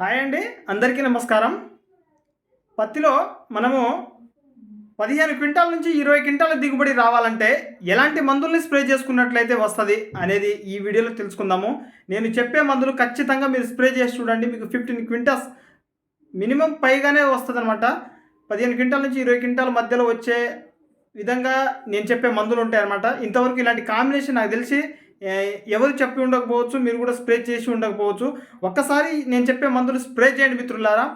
Hi అండి అందరికీ నమస్కారం. పత్తిలో మనము పదిహేను క్వింటాల నుంచి ఇరవై క్వింటాల దిగుబడి రావాలంటే ఎలాంటి మందుల్ని స్ప్రే చేసుకున్నట్లయితే వస్తుంది అనేది ఈ వీడియోలో తెలుసుకుందాము. నేను చెప్పే మందులు ఖచ్చితంగా మీరు స్ప్రే చేసి చూడండి మీకు ఫిఫ్టీన్ క్వింటాల్స్ మినిమం పైగానే వస్తుంది అనమాట పదిహేను క్వింటాల నుంచి ఇరవై క్వింటాల మధ్యలో వచ్చే విధంగా నేను చెప్పే మందులు ఉంటాయన్నమాట. ఇంతవరకు ఇలాంటి కాంబినేషన్ నాకు తెలిసి ఎవరు చెప్పి ఉండకపోవచ్చు మీరు కూడా స్ప్రే చేసి ఉండకపోవచ్చు. ఒక్కసారి నేను చెప్పే మందులు స్ప్రే చేయండి మిత్రులారా.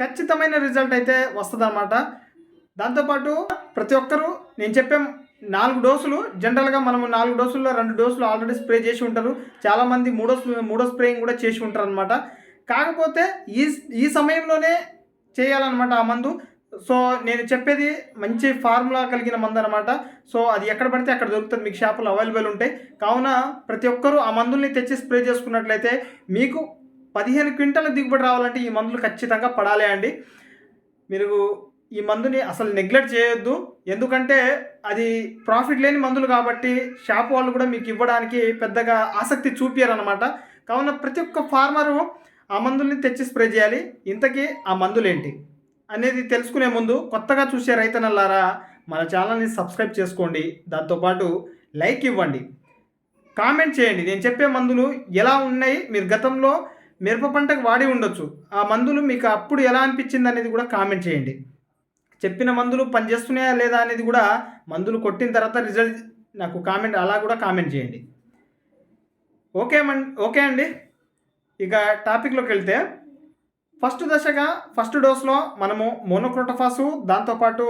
ఖచ్చితమైన రిజల్ట్ అయితే వస్తుందన్నమాట. దాంతోపాటు ప్రతి ఒక్కరూ నేను చెప్పే నాలుగు డోసులు జనరల్గా మనము నాలుగు డోసుల్లో రెండు డోసులు ఆల్రెడీ స్ప్రే చేసి ఉంటారు. చాలామంది మూడో మూడో స్ప్రేయింగ్ కూడా చేసి ఉంటారు అనమాట కాకపోతే ఈ ఈ సమయంలోనే చేయాలన్నమాట ఆ మందు. సో నేను చెప్పేది మంచి ఫార్ములా కలిగిన మందు అనమాట సో అది ఎక్కడ పడితే అక్కడ దొరుకుతుంది. మీకు షాపులో అవైలబుల్ ఉంటాయి. కావున ప్రతి ఒక్కరూ ఆ మందుల్ని తెచ్చి స్ప్రే చేసుకున్నట్లయితే మీకు పదిహేను క్వింటాల దిగుబడి రావాలంటే ఈ మందులు ఖచ్చితంగా పడాలి అండి. మీరు ఈ మందుని అసలు నెగ్లెక్ట్ చేయొద్దు. ఎందుకంటే అది ప్రాఫిట్ లేని మందులు కాబట్టి షాప్ వాళ్ళు కూడా మీకు ఇవ్వడానికి పెద్దగా ఆసక్తి చూపించారు అనమాట కావున ప్రతి ఒక్క ఫార్మరు ఆ మందుల్ని తెచ్చి స్ప్రే చేయాలి. ఇంతకీ ఆ మందులేంటి? అనేది తెలుసుకునే ముందు కొత్తగా చూసే రైతనల్లారా మన ఛానల్ని సబ్స్క్రైబ్ చేసుకోండి. దాంతోపాటు లైక్ ఇవ్వండి. కామెంట్ చేయండి. నేను చెప్పే మందులు ఎలా ఉన్నాయి? మీరు గతంలో మిరప పంటకు వాడి ఉండొచ్చు. ఆ మందులు మీకు అప్పుడు ఎలా అనిపించింది అనేది కూడా కామెంట్ చేయండి. చెప్పిన మందులు పనిచేస్తున్నాయా లేదా అనేది కూడా మందులు కొట్టిన తర్వాత రిజల్ట్ నాకు కామెంట్ అలా కూడా కామెంట్ చేయండి. ఓకే మన్ ఓకే అండి. ఇక టాపిక్లోకి వెళ్తే ఫస్ట్ దశగా ఫస్ట్ డోస్లో మనము మోనోక్రోటోఫాసు దాంతోపాటు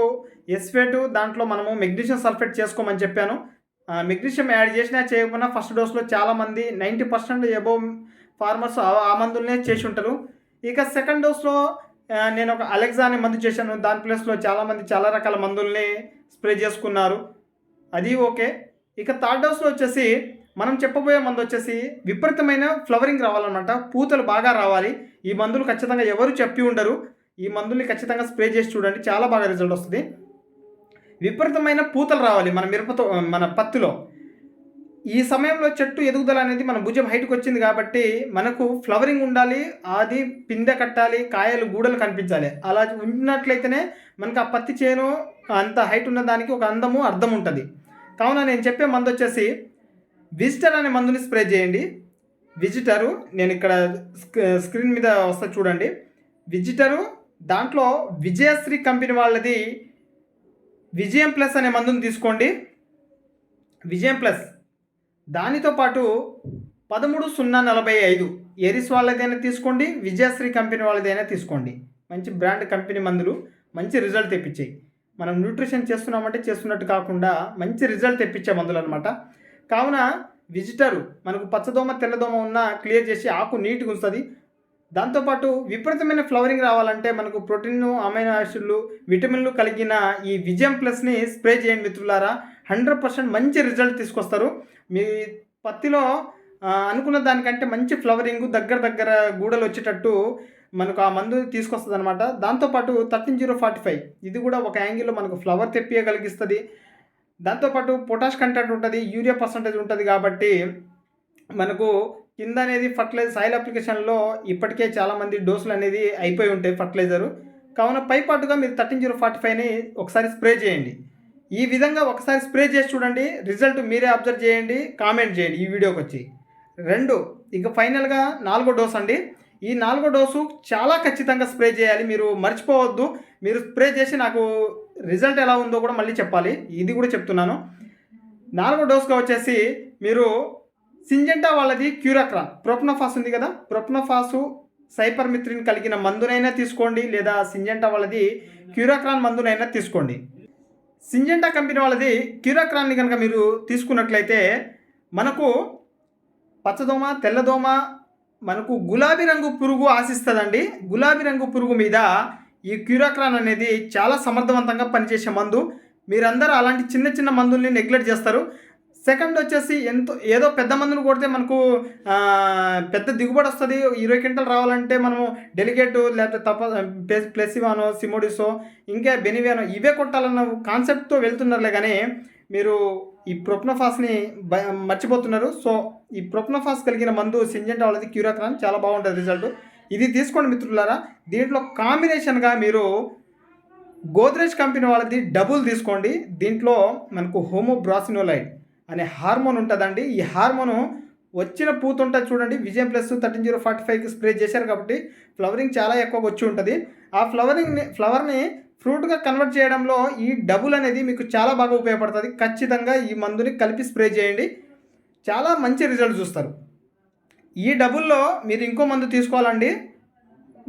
ఎస్ఫేటు దాంట్లో మనము మెగ్నీషియం సల్ఫేట్ చేసుకోమని చెప్పాను. మెగ్నీషియం యాడ్ చేసినా చేయకపోయినా ఫస్ట్ డోస్లో చాలామంది నైంటీ పర్సెంట్ ఎబోవ్ ఫార్మర్స్ ఆ మందులనే చేసి ఉంటారు. ఇక సెకండ్ డోస్లో నేను ఒక అలెక్సా అనే మందు చేశాను. దాని ప్లేస్లో చాలామంది చాలా రకాల మందుల్ని స్ప్రే చేసుకున్నారు. అది ఓకే. ఇక థర్డ్ డోస్లో వచ్చేసి మనం చెప్పబోయే మందు వచ్చేసి విపరీతమైన ఫ్లవరింగ్ రావాలన్నమాట. పూతలు బాగా రావాలి. ఈ మందులు ఖచ్చితంగా ఎవరు చెప్పి ఉండరు. ఈ మందుల్ని ఖచ్చితంగా స్ప్రే చేసి చూడండి. చాలా బాగా రిజల్ట్ వస్తుంది. విపరీతమైన పూతలు రావాలి మన మిరపతో మన పత్తిలో. ఈ సమయంలో చెట్టు ఎదుగుదల అనేది మన భుజం హైట్కి వచ్చింది కాబట్టి మనకు ఫ్లవరింగ్ ఉండాలి అది పిందె కట్టాలి కాయలు గూడలు కనిపించాలి. అలా ఉన్నట్లయితేనే మనకు ఆ పత్తి చేను అంత హైట్ ఉన్న దానికి ఒక అందము అర్థం ఉంటుంది. కావున నేను చెప్పే మందు వచ్చేసి విజిటర్ అనే మందుని స్ప్రే చేయండి. విజిటరు నేను ఇక్కడ స్క్రీన్ మీద వస్తా చూడండి. విజిటరు దాంట్లో విజయశ్రీ కంపెనీ వాళ్ళది విజయం ప్లస్ అనే మందుని తీసుకోండి. విజయం ప్లస్. దానితో పాటు పదమూడు సున్నా నలభై ఐదు ఎరిస్ వాళ్ళదైనా తీసుకోండి విజయశ్రీ కంపెనీ వాళ్ళదైనా తీసుకోండి. మంచి బ్రాండ్ కంపెనీ మందులు మంచి రిజల్ట్ తెప్పించాయి. మనం న్యూట్రిషన్ చేస్తున్నామంటే చేస్తున్నట్టు కాకుండా మంచి రిజల్ట్ తెప్పించే మందులు అనమాట కావున విజిటరు మనకు పచ్చదోమ తెల్లదోమ ఉన్న క్లియర్ చేసి ఆకు నీట్గా ఉంచుతుంది. దాంతోపాటు విపరీతమైన ఫ్లవరింగ్ రావాలంటే మనకు ప్రోటీన్ అమైనో యాసిడ్లు విటమిన్లు కలిగిన ఈ విజయం ప్లస్ని స్ప్రే చేయండి మిత్రులారా. హండ్రెడ్ పర్సెంట్ మంచి రిజల్ట్ తీసుకొస్తారు. మీ పత్తిలో అనుకున్న దానికంటే మంచి ఫ్లవరింగ్ దగ్గర దగ్గర గూడలు వచ్చేటట్టు మనకు ఆ మందు తీసుకొస్తుంది అనమాట దాంతోపాటు థర్టీన్ జీరో ఫార్టీ ఫైవ్ ఇది కూడా ఒక యాంగిల్లో మనకు ఫ్లవర్ తెప్పియగలిగిస్తుంది. దాంతోపాటు పొటాష్ కంటెంట్ ఉంటుంది యూరియా పర్సంటేజ్ ఉంటుంది కాబట్టి మనకు కింద అనేది ఫర్టిలైజర్ సాయిల్ అప్లికేషన్లో ఇప్పటికే చాలామంది డోసులు అనేది అయిపోయి ఉంటాయి ఫర్టిలైజరు. కావున పైపాటుగా మీరు థర్టీన్ జీరో ఫార్టీ ఫైవ్ని ఒకసారి స్ప్రే చేయండి. ఈ విధంగా ఒకసారి స్ప్రే చేసి చూడండి రిజల్ట్ మీరే అబ్జర్వ్ చేయండి కామెంట్ చేయండి ఈ వీడియోకి వచ్చి. రెండు ఇక ఫైనల్గా నాలుగో డోస్ అండి. ఈ నాలుగో డోసు చాలా ఖచ్చితంగా స్ప్రే చేయాలి మీరు మర్చిపోవద్దు. మీరు స్ప్రే చేసి నాకు రిజల్ట్ ఎలా ఉందో కూడా మళ్ళీ చెప్పాలి. ఇది కూడా చెప్తున్నాను. నాలుగో డోస్గా వచ్చేసి మీరు సింజెంటా వాళ్ళది క్యూరాక్రాన్ ప్రొప్నోఫాస్ ఉంది కదా? ప్రొప్నోఫాసు సైపర్మిత్రిన్ కలిగిన మందునైనా తీసుకోండి లేదా సింజెంటా వాళ్ళది క్యూరాక్రాన్ మందునైనా తీసుకోండి. సింజెంటా కంపెనీ వాళ్ళది క్యూరాక్రాన్ని కనుక మీరు తీసుకున్నట్లయితే మనకు పచ్చదోమ తెల్లదోమ మనకు గులాబీ రంగు పురుగు ఆశిస్తుందండి. గులాబీ రంగు పురుగు మీద ఈ క్యూరాక్రాన్ అనేది చాలా సమర్థవంతంగా పనిచేసే మందు. మీరందరూ అలాంటి చిన్న చిన్న మందుల్ని నెగ్లెక్ట్ చేస్తారు. సెకండ్ వచ్చేసి ఎంతో ఏదో పెద్ద మందులు కొడితే మనకు పెద్ద దిగుబడి వస్తుంది. ఇరవై క్వింటల్ రావాలంటే మనము డెలిగేట్ లేకపోతే తప్ప ప్లస్ ప్లెసివానో సిమోడిసో ఇంకా బెనివేనో ఇవే కొట్టాలన్న కాన్సెప్ట్తో వెళ్తున్నారులే కానీ మీరు ఈ ప్రొప్నోఫాస్ని బ మర్చిపోతున్నారు. సో ఈ ప్రొప్నోఫాస్ కలిగిన మందు సింజెంటా వాళ్ళది క్యూరాక్రాన్ చాలా బాగుంటుంది రిజల్ట్. ఇది తీసుకోండి మిత్రులారా. దీంట్లో కాంబినేషన్గా మీరు గోద్రేజ్ కంపెనీ వాళ్ళది డబుల్ తీసుకోండి. దీంట్లో మనకు హోమోబ్రాసినోలైడ్ అనే హార్మోన్ ఉంటుందండి. ఈ హార్మోను వచ్చిన పూత ఉంటుంది చూడండి. విజయం ప్లస్ థర్టీన్ జీరో ఫార్టీ ఫైవ్కి స్ప్రే చేశారు కాబట్టి ఫ్లవరింగ్ చాలా ఎక్కువగా వచ్చి ఉంటుంది. ఆ ఫ్లవరింగ్ని ఫ్లవర్ని ఫ్రూట్గా కన్వర్ట్ చేయడంలో ఈ డబుల్ అనేది మీకు చాలా బాగా ఉపయోగపడుతుంది. ఖచ్చితంగా ఈ మందుని కలిపి స్ప్రే చేయండి. చాలా మంచి రిజల్ట్ చూస్తారు. ఈ డబుల్లో మీరు ఇంకో మందు తీసుకోవాలండి.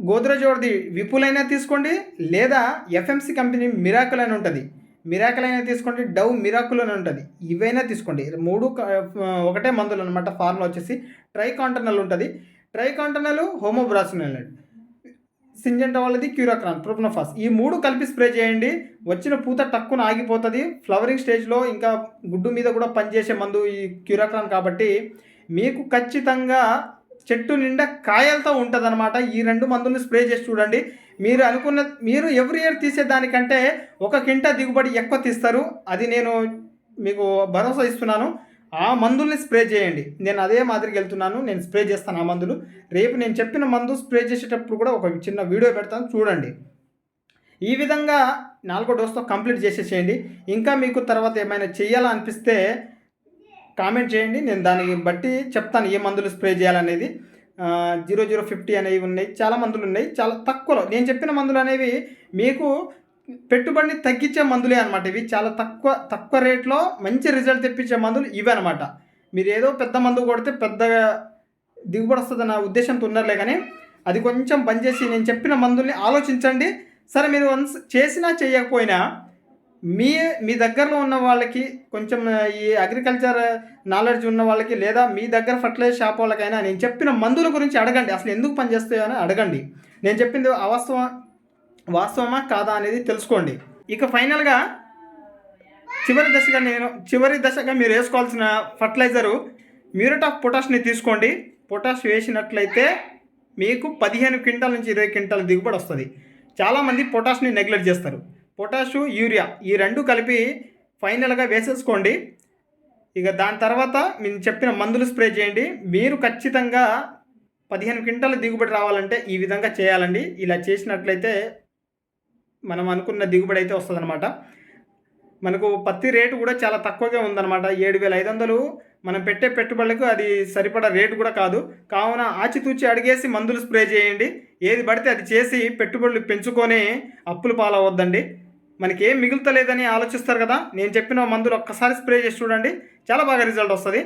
గోద్రజోడిది విపుల్ అయినా తీసుకోండి లేదా ఎఫ్ఎంసి కంపెనీ మిరాకుల్ అని ఉంటుంది. మిరాకుల్ అయినా తీసుకోండి డవ్ మిరాకుల్ అని ఉంటుంది. ఇవైనా తీసుకోండి. మూడు ఒకటే మందులు అనమాట ఫార్ములా వచ్చేసి ట్రై కాంటనల్ ఉంటుంది. ట్రై కాంటనల్ హోమోబ్రాసినల్ సింజెంటా వాళ్ళది క్యూరాక్రాన్ ప్రొప్నోఫాస్. ఈ మూడు కలిపి స్ప్రే చేయండి. వచ్చిన పూత టక్కున ఆగిపోతుంది. ఫ్లవరింగ్ స్టేజ్లో ఇంకా గుడ్డు మీద కూడా పనిచేసే మందు ఈ క్యూరాక్రాన్ కాబట్టి మీకు ఖచ్చితంగా చెట్టు నిండా కాయలతో ఉంటుంది ఈ రెండు మందుల్ని స్ప్రే చేసి చూడండి. మీరు అనుకున్న మీరు ఎవ్రీ ఇయర్ తీసేదానికంటే ఒక కింట దిగుబడి ఎక్కువ తీస్తారు. అది నేను మీకు భరోసా ఇస్తున్నాను. ఆ మందుల్ని స్ప్రే చేయండి. నేను అదే మాదిరికి వెళ్తున్నాను. నేను స్ప్రే చేస్తాను ఆ మందులు. రేపు నేను చెప్పిన మందు స్ప్రే చేసేటప్పుడు కూడా ఒక చిన్న వీడియో పెడతాను. చూడండి. ఈ విధంగా నాలుగో డోస్తో కంప్లీట్ చేసేసేయండి. ఇంకా మీకు తర్వాత ఏమైనా చేయాలా అనిపిస్తే కామెంట్ చేయండి. నేను దాన్ని బట్టి చెప్తాను ఏ మందులు స్ప్రే చేయాలనేది. జీరో జీరో ఫిఫ్టీ అనేవి ఉన్నాయి. చాలా మందులు ఉన్నాయి. చాలా తక్కువలో నేను చెప్పిన మందులు అనేవి మీకు పెట్టుబడిని తగ్గించే మందులే అనమాట ఇవి చాలా తక్కువ తక్కువ రేట్లో మంచి రిజల్ట్ తెప్పించే మందులు ఇవే అనమాట మీరు ఏదో పెద్ద మందు కొడితే పెద్దగా దిగుబడి వస్తుందన్న ఉద్దేశంతో ఉన్నారులే కానీ అది కొంచెం పనిచేసి నేను చెప్పిన మందుల్ని ఆలోచించండి. సరే మీరు వన్స్ చేసినా చేయకపోయినా మీ మీ దగ్గరలో ఉన్న వాళ్ళకి కొంచెం ఈ అగ్రికల్చర్ నాలెడ్జ్ ఉన్న వాళ్ళకి లేదా మీ దగ్గర ఫర్టిలైజర్ షాప్ వాళ్ళకైనా నేను చెప్పిన మందుల గురించి అడగండి. అసలు ఎందుకు పనిచేస్తాయో అని అడగండి. నేను చెప్పింది అవాస్తవ వాస్తవమా కాదా అనేది తెలుసుకోండి. ఇక ఫైనల్గా చివరి దశగా నేను చివరి దశగా మీరు వేసుకోవాల్సిన ఫర్టిలైజరు మ్యూరేట్ ఆఫ్ పొటాష్ని తీసుకోండి. పొటాష్ వేసినట్లయితే మీకు పదిహేను క్వింటాల నుంచి ఇరవై క్వింటాల దిగుబడి వస్తుంది. చాలామంది పొటాష్ని నెగ్లెక్ట్ చేస్తారు. పొటాషు యూరియా ఈ రెండు కలిపి ఫైనల్గా వేసేసుకోండి. ఇక దాని తర్వాత నేను చెప్పిన మందులు స్ప్రే చేయండి. మీరు ఖచ్చితంగా పదిహేను క్వింటాల దిగుబడి రావాలంటే ఈ విధంగా చేయాలండి. ఇలా చేసినట్లయితే మనం అనుకున్న దిగుబడి అయితే వస్తుందన్నమాట. మనకు పత్తి రేటు కూడా చాలా తక్కువగా ఉందన్నమాట. ఏడు వేల ఐదు వందలు మనం పెట్టే పెట్టుబడులకు అది సరిపడా రేటు కూడా కాదు. కావున ఆచితూచి అడిగేసి మందులు స్ప్రే చేయండి. ఏది పడితే అది చేసి పెట్టుబడులు పెంచుకొని అప్పులు పాలవద్దండి మనకి ఏం మిగులుతలేదని ఆలోచిస్తారు కదా? నేను చెప్పిన మందులు ఒక్కసారి స్ప్రే చేసి చూడండి చాలా బాగా రిజల్ట్ వస్తుంది.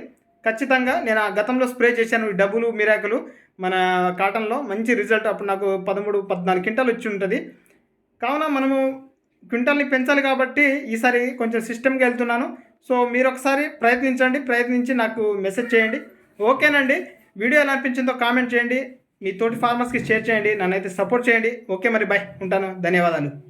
ఖచ్చితంగా నేను ఆ గతంలో స్ప్రే చేశాను ఈ డబ్బులు మిరాకులు మన కాటన్లో మంచి రిజల్ట్ అప్పుడు నాకు పదమూడు పద్నాలుగు క్వింటాలు వచ్చి ఉంటుంది. కావున మనము క్వింటాల్ని పెంచాలి కాబట్టి ఈసారి కొంచెం సిస్టమ్కి వెళ్తున్నాను. సో మీరు ఒకసారి ప్రయత్నించండి ప్రయత్నించి నాకు మెసేజ్ చేయండి. ఓకేనండి? వీడియో ఎలా అనిపించిందో కామెంట్ చేయండి. మీ తోటి ఫార్మర్స్కి షేర్ చేయండి. నన్నైతే సపోర్ట్ చేయండి. ఓకే మరి బాయ్ ఉంటాను. ధన్యవాదాలు.